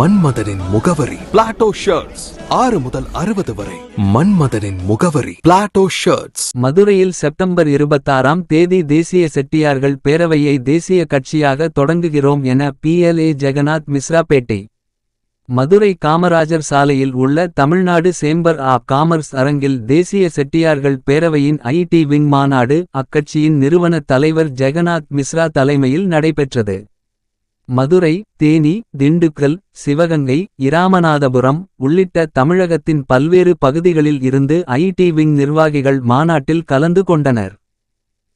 மன்மதனின் முகவரி. Plato shirts ஆறு முதல் அறுபது வரை. மன்மதனின் முகவரி. பிளாட்டோ ஷர்ட்ஸ் மதுரையில் செப்டம்பர் இருபத்தாறாம் தேதி தேசிய செட்டியார்கள் பேரவையை தேசிய கட்சியாக தொடங்குகிறோம் என P L A Jagannath Mishra பேட்டை. மதுரை காமராஜர் சாலையில் உள்ள தமிழ்நாடு சேம்பர் ஆஃப் காமர்ஸ் அரங்கில் தேசிய செட்டியார்கள் பேரவையின் ஐடி விங் மாநாடு அக்கட்சியின் நிறுவன தலைவர் ஜெகநாத் மிஸ்ரா தலைமையில் நடைபெற்றது. மதுரை தேனி திண்டுக்கல் சிவகங்கை இராமநாதபுரம் உள்ளிட்ட தமிழகத்தின் பல்வேறு பகுதிகளில் இருந்து ஐடி விங் நிர்வாகிகள் மாநாட்டில் கலந்து கொண்டனர்.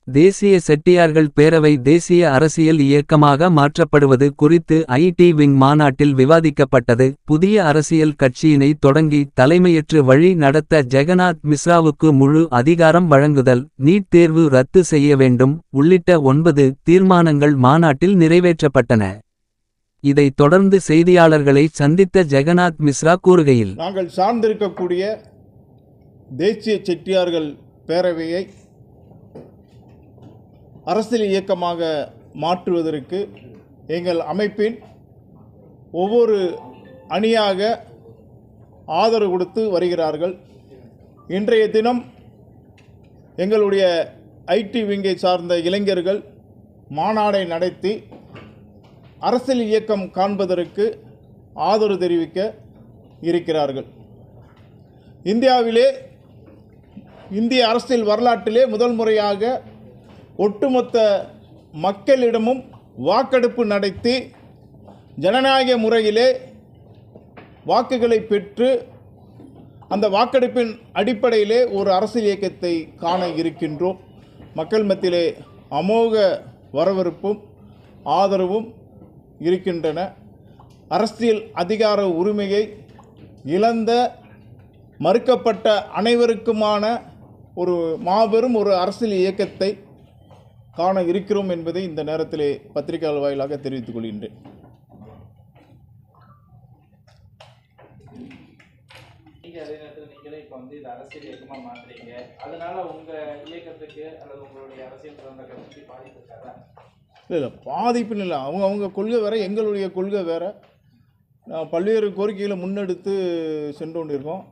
தேசிய செட்டியார்கள் பேரவை தேசிய அரசியல் இயக்கமாக மாற்றப்படுவது குறித்து ஐடி விங் மாநாட்டில் விவாதிக்கப்பட்டது. புதிய அரசியல் கட்சியினை தொடங்கி தலைமையற்று வழி நடத்த ஜெகநாத் மிஸ்ராவுக்கு முழு அதிகாரம் வழங்குதல் நீட் தேர்வு ரத்து செய்ய வேண்டும் உள்ளிட்ட ஒன்பது தீர்மானங்கள் மாநாட்டில் நிறைவேற்றப்பட்டன. இதைத் தொடர்ந்து செய்தியாளர்களை சந்தித்த ஜெகநாத் மிஸ்ரா கூறுகையில் நாங்கள் சார்ந்திருக்கக்கூடிய தேசிய செட்டியார்கள் பேரவையை அரசியல் இயக்கமாக மாற்றுவதற்கு எங்கள் அமைப்பின் ஒவ்வொரு அணியாக ஆதரவு கொடுத்து வருகிறார்கள். இன்றைய தினம் எங்களுடைய ஐடி விங்கை சார்ந்த இளைஞர்கள் மாநாடை நடத்தி அரசியல் இயக்கம் காண்பதற்கு ஆதரவு தெரிவிக்க இருக்கிறார்கள். இந்தியாவிலே இந்திய அரசியல் வரலாற்றிலே முதல் முறையாக ஒட்டுமொத்த மக்களிடமும் வாக்கெடுப்பு நடத்தி ஜனநாயக முறையிலே வாக்குகளை பெற்று அந்த வாக்கெடுப்பின் அடிப்படையிலே ஒரு அரசியல் இயக்கத்தை காண இருக்கின்றோம். மக்கள் மத்தியிலே அமோக வரவேற்பும் ஆதரவும் இருக்கின்றன. அரசியல் அதிகார உரிமையை இழந்த மறுக்கப்பட்ட அனைவருக்குமான ஒரு மாபெரும் ஒரு அரசியல் இயக்கத்தை காண இருக்கிறோம் என்பதை இந்த நேரத்திலே பத்திரிகையாளர் வாயிலாக தெரிவித்துக் கொள்கின்றேன். நீங்க அதே நேரத்தில் நீங்களே இப்போ வந்து இது அரசியல் இயக்கமா மாத்துறீங்க. அதனால உங்க இயக்கத்துக்கு அல்லது உங்களுடைய அரசியல் சார்ந்த கட்சிக்கு பாதிப்பு இருக்காதா? இல்லை இல்லை பாதிப்புன்னு இல்லை. அவங்க அவங்க கொள்கை வேற எங்களுடைய கொள்கை வேற. நான் பல்வேறு கோரிக்கைகளை முன்னெடுத்து சென்று கொண்டிருக்கோம்.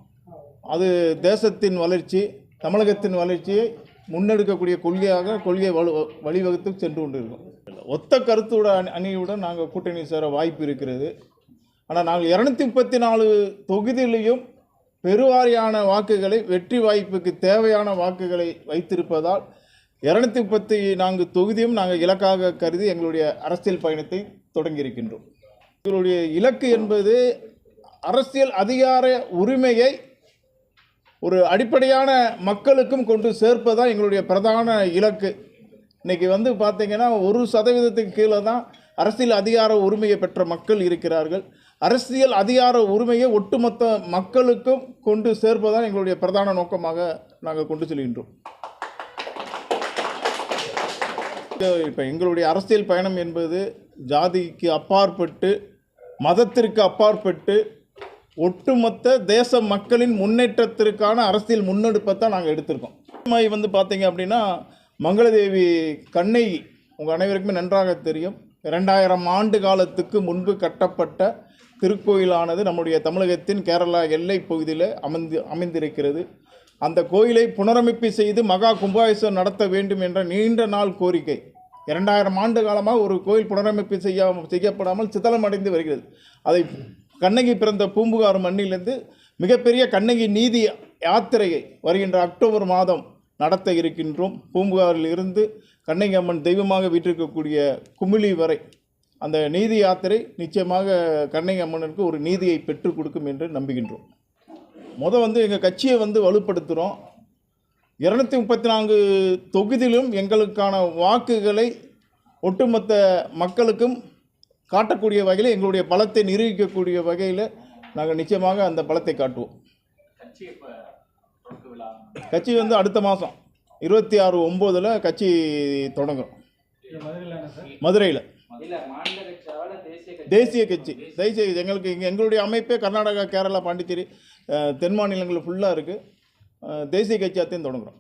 அது தேசத்தின் வளர்ச்சி தமிழகத்தின் வளர்ச்சியை முன்னெடுக்கக்கூடிய கொள்கையாக கொள்கை வலு வழிவகுத்து சென்று கொண்டிருக்கோம். ஒத்த கருத்தோட அணி அணியுடன் நாங்கள் கூட்டணி சேர வாய்ப்பு இருக்கிறது. ஆனால் நாங்கள் இரநூத்தி முப்பத்தி நாலு தொகுதியிலையும் பெருவாரியான வாக்குகளை வெற்றி வாய்ப்புக்கு தேவையான வாக்குகளை வைத்திருப்பதால் இரநூத்தி முப்பத்தி நான்கு தொகுதியும் நாங்கள் இலக்காக கருதி எங்களுடைய அரசியல் பயணத்தை தொடங்கியிருக்கின்றோம். எங்களுடைய இலக்கு என்பது அரசியல் அதிகார உரிமையை ஒரு அடிப்படையான மக்களுக்கும் கொண்டு சேர்ப்பதுதான் எங்களுடைய பிரதான இலக்கு. இன்றைக்கி வந்து பார்த்திங்கன்னா ஒரு சதவீதத்துக்கு கீழே தான் அரசியல் அதிகார உரிமையை பெற்ற மக்கள் இருக்கிறார்கள். அரசியல் அதிகார உரிமையை ஒட்டுமொத்த மக்களுக்கும் கொண்டு சேர்ப்பதுதான் எங்களுடைய பிரதான நோக்கமாக நாங்கள் கொண்டு செல்கின்றோம். இப்போ எங்களுடைய அரசியல் பயணம் என்பது ஜாதிக்கு அப்பாற்பட்டு மதத்திற்கு அப்பாற்பட்டு ஒட்டுமொத்த தேச மக்களின் முன்னேற்றத்திற்கான அரசியல் முன்னெடுப்பை தான் நாங்கள் எடுத்திருக்கோம் வந்து பார்த்தீங்க அப்படின்னா மங்களதேவி கண்ணை உங்கள் அனைவருக்குமே நன்றாக தெரியும். இரண்டாயிரம் ஆண்டு காலத்துக்கு முன்பு கட்டப்பட்ட திருக்கோயிலானது நம்முடைய தமிழகத்தின் கேரளா எல்லை பகுதியில் அமைந்து அமைந்திருக்கிறது. அந்த கோயிலை புனரமைப்பு செய்து மகா கும்பாபிஷேகம் நடத்த வேண்டும் என்ற நீண்ட நாள் கோரிக்கை. இரண்டாயிரம் ஆண்டு காலமாக ஒரு கோயில் புனரமைப்பு செய்ய செய்யப்படாமல் சிதலமடைந்து வருகிறது. அதை கண்ணகி பிறந்த பூம்புகார் மண்ணிலிருந்து மிகப்பெரிய கண்ணகி நீதி யாத்திரையை வருகின்ற அக்டோபர் மாதம் நடத்த இருக்கின்றோம். பூம்புகாரில் இருந்து கண்ணகி அம்மன் தெய்வமாக வீற்றிருக்கக்கூடிய குமிழி வரை அந்த நீதி யாத்திரை நிச்சயமாக கண்ணகி அம்மனுக்கு ஒரு நீதியை பெற்றுக் கொடுக்கும் என்று நம்புகின்றோம். மொதல் வந்து எங்கள் கட்சியை வந்து வலுப்படுத்துகிறோம் இரநூத்தி முப்பத்தி நான்கு தொகுதியிலும் எங்களுக்கான வாக்குகளை ஒட்டுமொத்த மக்களுக்கும் காட்டக்கூடிய வகையில் எங்களுடைய பலத்தை நிரூபிக்கக்கூடிய வகையில் நாங்கள் நிச்சயமாக அந்த பலத்தை காட்டுவோம். கட்சி வந்து அடுத்த மாதம் இருபத்தி ஆறு ஒம்போதில் கட்சி தொடங்குறோம் மதுரையில். தேசிய கட்சி? தேசிய. எங்களுக்கு இங்கே எங்களுடைய அமைப்பே கர்நாடகா கேரளா பாண்டிச்சேரி தென் மாநிலங்கள் ஃபுல்லாக இருக்குது தேசிய கட்சியாத்தையும் தொடங்குறோம்.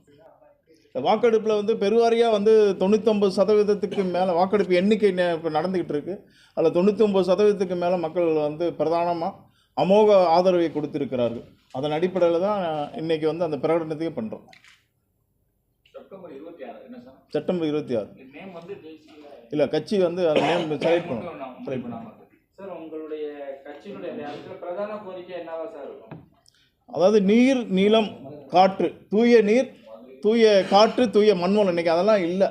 வாக்கெடுப்பில் வந்து பெருவாரியாக வந்து தொண்ணூத்தொம்பது சதவீதத்துக்கு மேலே வாக்கெடுப்பு எண்ணிக்கை இப்போ நடந்துக்கிட்டு இருக்கு. அதில் தொண்ணூத்தொம்பது சதவீதத்துக்கு மேலே மக்கள் வந்து பிரதானமாக அமோக ஆதரவை கொடுத்திருக்கிறார்கள். அதன் அடிப்படையில் தான் இன்னைக்கு வந்து அந்த பிரகடனத்தையே பண்ணுறோம் செப்டம்பர் இருபத்தி ஆறு இல்லை கட்சி வந்து அந்த நேம் செலக்ட் பண்ணும் Select பண்ணாம இருக்கு. சார் உங்களுடைய கட்சியினுடைய அதுல பிரதான கோரிக்கை என்னவா சார் இருக்கும்? அதாவது நீர் நிலம் காற்று தூய நீர் தூய காற்று தூய மண்வளம் இன்னைக்கு அதெல்லாம் இல்லை.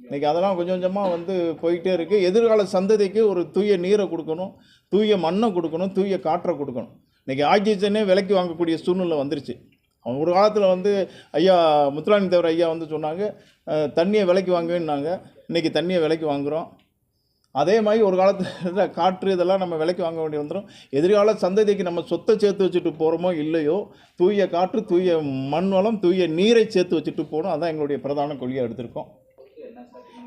இன்னைக்கு அதெல்லாம் கொஞ்சம் கொஞ்சமாக வந்து போயிட்டே இருக்குது எதிர்கால சந்ததிக்கு ஒரு தூய நீரை கொடுக்கணும் தூய மண்ணை கொடுக்கணும் தூய காற்றை கொடுக்கணும். இன்றைக்கி ஆக்சிஜனே விலைக்கு வாங்கக்கூடிய சூழ்நிலை வந்துருச்சு. அவங்க ஒரு காலத்தில் வந்து ஐயா முத்துராணி தேவர் ஐயா வந்து சொன்னாங்க தண்ணியை விலைக்கு வாங்குவேன்னாங்க. இன்னைக்கு தண்ணியை விலைக்கு வாங்குகிறோம் அதே மாதிரி ஒரு காலத்தில் காற்று இதெல்லாம் நம்ம விலைக்கு வாங்க வேண்டி வந்துடும் எதிர்கால சந்ததிக்கு நம்ம சொத்தை சேர்த்து வச்சுட்டு போகிறோமோ இல்லையோ தூய காற்று தூய மண் வளம் தூய நீரை சேர்த்து வச்சுட்டு போகணும். அதான் எங்களுடைய பிரதான கொள்கையாக எடுத்திருக்கோம்.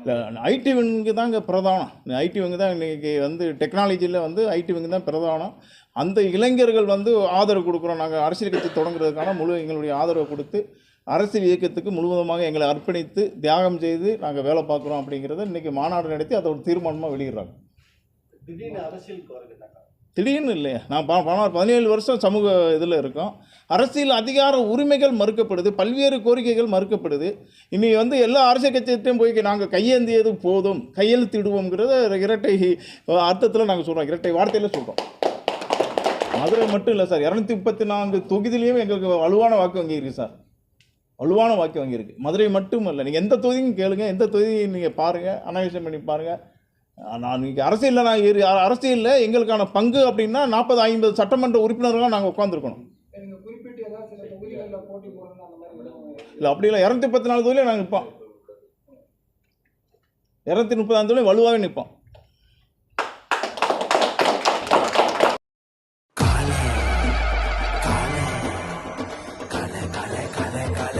இல்லை ஐடி விங்கு தான் இங்கே பிரதானம். ஐடி விங்கு தான் இன்றைக்கி வந்து டெக்னாலஜியில் வந்து ஐடி விங்கு தான் பிரதானம். அந்த இளைஞர்கள் வந்து ஆதரவு கொடுக்குறோம். நாங்கள் அரசியல் கட்சி தொடங்குறதுக்கான முழு எங்களுடைய ஆதரவை கொடுத்து அரசியல் இயக்கத்துக்கு முழுவதுமாக எங்களை அர்ப்பணித்து தியாகம் செய்து நாங்கள் வேலை பார்க்குறோம் அப்படிங்கிறத இன்றைக்கி மாநாடு நடத்தி அதை ஒரு தீர்மானமாக வெளியிடுறாங்க. திடீர்னு அரசியலுக்கு திடீர்னு இல்லையா. நான் பதினேழு வருஷம் சமூக இதில் இருக்கோம். அரசியல் அதிகார உரிமைகள் மறுக்கப்படுது பல்வேறு கோரிக்கைகள் மறுக்கப்படுது. இன்னைக்கு வந்து எல்லா அரசியல் கட்சியிட்டையும் போய் நாங்கள் கையேந்தியது போதும் கையெழுத்திடுவோங்கிறத இரட்டை அர்த்தத்தில் நாங்கள் சொல்கிறோம் இரட்டை வார்த்தையில் சொல்கிறோம் மதுரை மட்டும் இல்லை சார் இரநூத்தி முப்பத்தி நான்கு தொகுதியிலையும் எங்களுக்கு வலுவான வாக்கு வங்கி இருக்குது சார் வலுவான வாக்கு வங்கி இருக்குது மதுரை மட்டும் இல்லை நீங்கள் எந்த தொகுதியும் கேளுங்க எந்த தொகுதியும் நீங்கள் பாருங்கள் அனாவசியம் பண்ணி பாருங்கள் நான் இன்னைக்கு அரசியலில் நான் இரு அரசியலில் எங்களுக்கான பங்கு அப்படின்னா நாற்பது ஐம்பது சட்டமன்ற உறுப்பினர்களாக நாங்கள் உட்காந்துருக்கணும் இல்லை அப்படி இல்லை. இரநூத்தி பத்து நாலு தொகுதியில் நாங்கள் நிற்போம் இரநூத்தி முப்பதாம் தொகுதியில் வலுவாகவே நிற்போம்